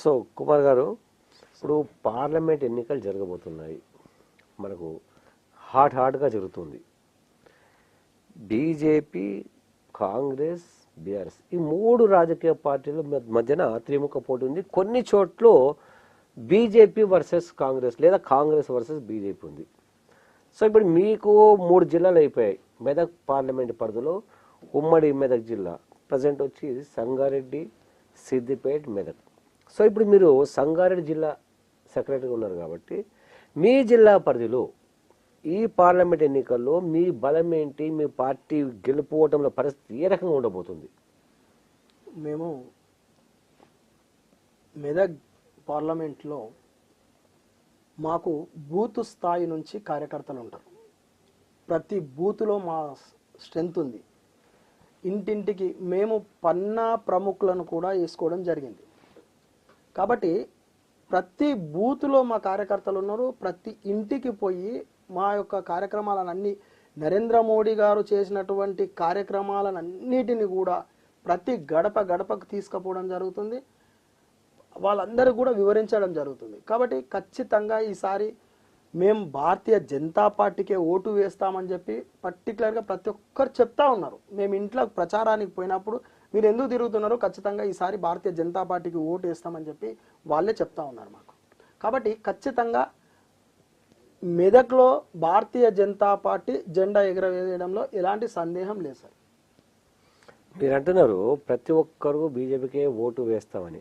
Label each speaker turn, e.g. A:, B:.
A: So Kumar గారు ఇప్పుడు parliament ఎన్నికలు జరగబోతున్నాయి. మనకు హాట్ హాట్గా జరుగుతుంది. బీజేపీ కాంగ్రెస్ బీఆర్ఎస్ ఈ మూడు రాజకీయ పార్టీల మధ్యన త్రిముఖ పోటీ ఉంది. కొన్ని చోట్ల బీజేపీ వర్సెస్ కాంగ్రెస్ లేదా కాంగ్రెస్ వర్సెస్ బీజేపీ ఉంది. సో ఇప్పుడు మీకు మూడు జిల్లాలు అయిపోయాయి. మెదక్ పార్లమెంట్ పరిధిలో ఉమ్మడి మెదక్ జిల్లా. ప్రజెంట్ వచ్చి సంగారెడ్డి సిద్దిపేట మెదక్. సో ఇప్పుడు మీరు సంగారెడ్డి జిల్లా సెక్రటరీగా ఉన్నారు కాబట్టి మీ జిల్లా పరిధిలో ఈ పార్లమెంట్ ఎన్నికల్లో మీ బలం ఏంటి? మీ పార్టీ గెలుపుకోవటంలో పరిస్థితి ఏ రకంగా ఉండబోతుంది?
B: మేము మెదక్ పార్లమెంట్లో మాకు బూత్ స్థాయి నుంచి కార్యకర్తలు ఉంటారు. ప్రతి బూత్లో మా స్ట్రెంత్ ఉంది. ఇంటింటికి మేము పన్నా ప్రముఖులను కూడా వేసుకోవడం జరిగింది. కాబట్టి ప్రతి బూత్లో మా కార్యకర్తలు ఉన్నారు ప్రతి ఇంటికి పోయి మా యొక్క కార్యక్రమాలన్నీ నరేంద్ర మోడీ గారు చేసినటువంటి కార్యక్రమాలన్నిటిని కూడా ప్రతి గడప గడపకు తీసుకుపోవడం జరుగుతుంది. వాళ్ళందరూ కూడా వివరించడం జరుగుతుంది. కాబట్టి ఖచ్చితంగా ఈసారి మేము భారతీయ జనతా పార్టీకే ఓటు వేస్తామని చెప్పి పర్టికులర్గా ప్రతి ఒక్కరు చెప్తా ఉన్నారు. మేము ఇంట్లో ప్రచారానికి పోయినప్పుడు మీరు ఎందుకు తిరుగుతున్నారో ఖచ్చితంగా ఈసారి భారతీయ జనతా పార్టీకి ఓటు వేస్తామని చెప్పి వాళ్ళే చెప్తా ఉన్నారు మాకు. కాబట్టి ఖచ్చితంగా మెదక్లో భారతీయ జనతా పార్టీ జెండా ఎగరవేయడంలో ఎలాంటి సందేహం లేదు సార్.
A: మీరు అంటున్నారు ప్రతి ఒక్కరు బీజేపీకే ఓటు వేస్తామని.